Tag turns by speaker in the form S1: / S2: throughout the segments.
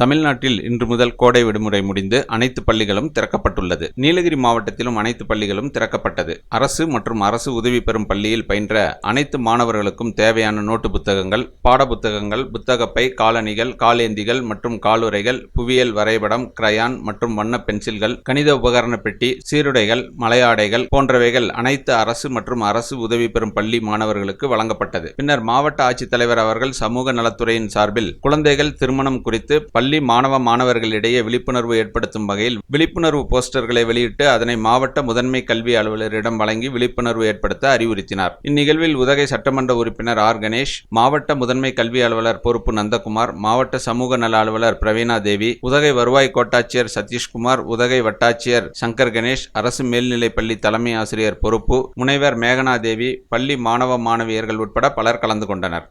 S1: தமிழ்நாட்டில் இன்று முதல் கோடை விடுமுறை முடிந்து அனைத்து பள்ளிகளும் திறக்கப்பட்டுள்ளது. நீலகிரி மாவட்டத்திலும் அனைத்து பள்ளிகளும் திறக்கப்பட்டது. அரசு மற்றும் அரசு உதவி பெறும் பள்ளியில் பயின்ற அனைத்து மாணவர்களுக்கும் தேவையான நோட்டு புத்தகங்கள் பாடப்புத்தகங்கள் புத்தகப்பை காலணிகள் காலேந்திகள் மற்றும் காலுறைகள் புவியியல் வரைபடம் கிரயான் மற்றும் வண்ண பென்சில்கள் கணித உபகரண பெட்டி சீருடைகள் மலையாடைகள் போன்றவைகள் அனைத்து அரசு மற்றும் அரசு உதவி பெறும் பள்ளி மாணவர்களுக்கு வழங்கப்பட்டது. பின்னர் மாவட்ட ஆட்சித்தலைவர் அவர்கள் சமூக நலத்துறையின் சார்பில் குழந்தைகள் திருமணம் குறித்து பள்ளி மாணவ மாணவர்களிடையே விழிப்புணர்வு ஏற்படுத்தும் வகையில் விழிப்புணர்வு போஸ்டர்களை வெளியிட்டு அதனை மாவட்ட முதன்மை கல்வி அலுவலரிடம் வழங்கி விழிப்புணர்வு ஏற்படுத்த அறிவுறுத்தினார். இந்நிகழ்வில் உதகை சட்டமன்ற உறுப்பினர் ஆர். கணேஷ் மாவட்ட முதன்மை கல்வி அலுவலர் பொறுப்பு நந்தகுமார் மாவட்ட சமூக நல அலுவலர் பிரவீணா தேவி உதகை வருவாய் கோட்டாட்சியர் சதீஷ்குமார் உதகை வட்டாட்சியர் சங்கர் கணேஷ் அரசு மேல்நிலைப் பள்ளி தலைமை ஆசிரியர் பொறுப்பு முனைவர் மேகனா தேவி பள்ளி மாணவ மாணவியர்கள் உட்பட பலர் கலந்து கொண்டனர்.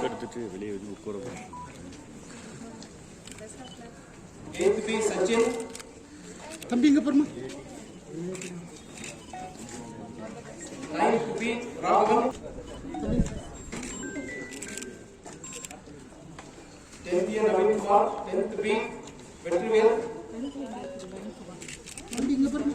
S2: எடுத்துட்டு வெளியே வந்து உட்கார சச்சின்
S3: தம்பி இங்க பாருமா
S2: Ragam tenth year Naveenkumar tenth B Vetrivel Tenth B Vetrivel.
S3: தம்பி இங்க பாருமா